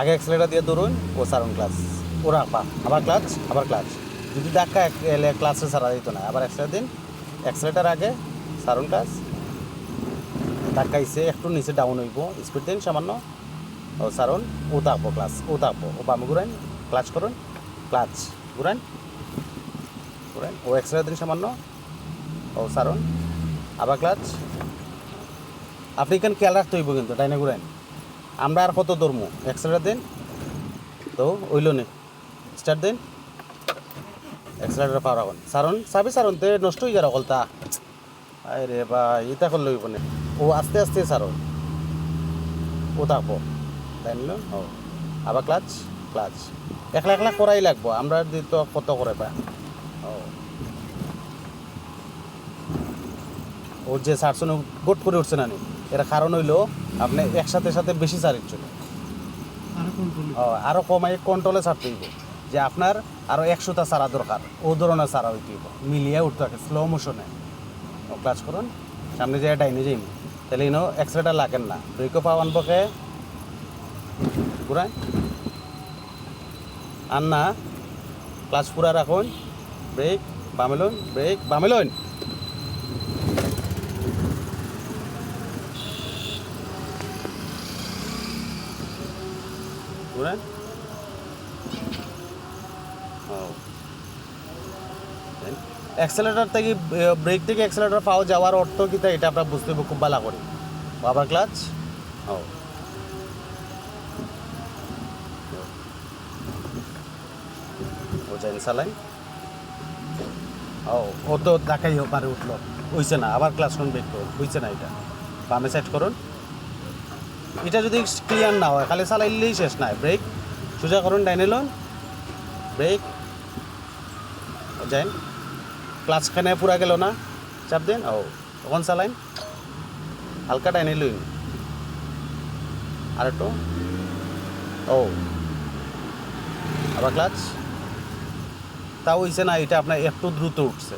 আগে অ্যাক্সেলেটার দিয়ে ধরুন ও সারুন ক্লাস ওরা রাখবা আবার ক্লাচ আবার ক্লাচ যদি ধাক্কা এলে ক্লাসে সারা দিত না। আবার অ্যাক্সেলেটার দিন অ্যাক্সেলেটার আগে সারুন ক্লাস ধাক্কা ইসে একটু নিচে ডাউন হইব স্পিড দিন সামান্য। ও সারুন ও থাকব ক্লাস ও থাকব ও বামে ঘুরান ক্লাচ করুন ক্লাচ ঘুরান ঘুরান ও অ্যাক্সেলেটার দিন সামান্য। ও সারুন আবার ক্লাচ আপনি এখানে খেয়াল রাখতে হইব কিন্তু তাই না ঘুরেন আমরা আর কত ধরমু? এক্সট্রা দিন। তো ওইল নে। স্টার্ট দিন। এক্সট্রাটা পাওয়া রাখুন সারুন, সাবি সারুন, তে নষ্ট হয়ে গেল কলতা। আরে বা ইটা করলে হইব না। ও আস্তে আস্তে সারুন। ও থাকব। তাই নিল ও। আবার ক্লাচ ক্লাচ একলা একলা করাই লাগবো। আমরা তো কত করে পা ওর যে সারশন গোট করে উঠছে না নি। এর কারণ হইল আপনি একসাথে সাথে বেশি আরও কন্ট্রোল আরও কমাই কন্ট্রোলে ছাড়তে হইব। যে আপনার আরও একশোটা চারা দরকার ও ধরনের চারা হইতে হইব। মিলিয়ে উঠতে থাকে স্লো মোশনে ও ক্লাচ করুন সামনে যে ডাইনে যাইম তাহলে ইনো এক্সরেটা লাগেন না। ব্রেকও পাওয়া আনবকে ঘুরায় আর না ক্লাচ পুরা রাখুন। ব্রেক বামেলুন ব্রেক বামেলুন ঘুরান অ্যাক্সেলেটার থেকে ব্রেক থেকে অ্যাক্সেলেটার পাওয়া যাওয়ার অর্থ কি তা এটা আপনার বুঝতে হবে খুব ভালো করে। আবার ক্লাচ ও যাইন চালাই ও ও তো দেখাই পারে উঠল। হইছে না আবার ক্লাস করুন ব্রেক করুন হইছে না এটা। বামে সেট করুন। এটা যদি ক্লিয়ার না হয়, খালি চালাইলেই শেষ নাই। ব্রেক সোজা করুন, ডাইনে লোন। ব্রেক যাইন। ক্লাচখানে পুরা গেল না। চাপ দিন। ও, তখন চালাইন। হালকা ডাইনে লইন। আর একটু। ও। আবার ক্লাচ তাও হইছে না, এটা আপনার একটু দ্রুত উঠছে।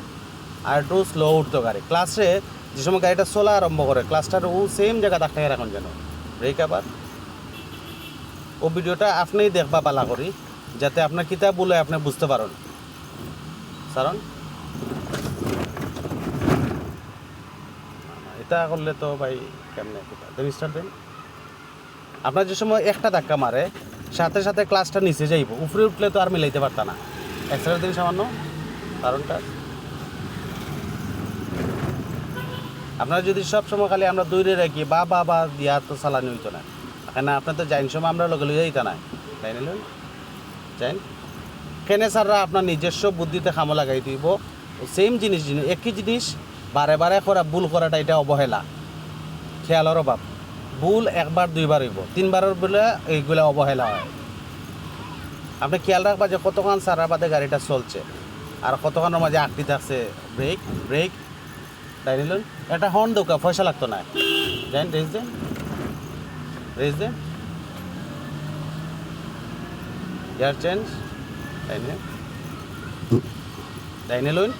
আর একটু স্লো উঠতো গাড়ি। ক্লাসে যে সময় গাড়িটা চলা আরম্ভ করে ক্লাসটার ও সেম জায়গা দেখাই রাখুন যেন। ব্রেক আবার ও ভিডিওটা আপনিই দেখবা পালা করি, যাতে আপনার কিতাব বলে আপনি বুঝতে পারেন। কারণ এটা করলে তো ভাই কেমনে দেন দেন আপনার যে সময় একটা ধাক্কা মারে, সাথে সাথে ক্লাসটা নিচে যাইব। উপরে উঠলে তো আর মিলাইতে পারতা না। এক্সট্রা দিন সামান্য। কারণটা আপনারা যদি সব সময় খালি আমরা দৌড়ে রাখি, বা বা বা দিয়া তো চালানি হইতো না। এখানে আপনার তো যাইন সময় আমরা লগে লগে যাইতা না। তাই নিল যাইন? কেনে স্যাররা আপনার নিজস্ব বুদ্ধিতে খামো লাগাই দিব। সেম জিনিস জিনিস, একই জিনিস, বারে বারে করা, ভুল করাটা এটা অবহেলা। খেয়ালের অভাব। ভুল একবার, দুইবার হইব। তিনবারের বলে এইগুলা অবহেলা হয়। আপনি খেয়াল রাখবা যে কতক্ষণ সারা বাদে গাড়িটা চলছে। আর কতক্ষণের মাঝে আটটি থাকছে, ব্রেক ব্রেক তাই নিলেন একটা হর্ন দোকা, পয়সা লাগতো না। জানেন, রেস দেন রেস দেন এয়ার চেঞ্জ। তাই নিয়ে তাই নিলুন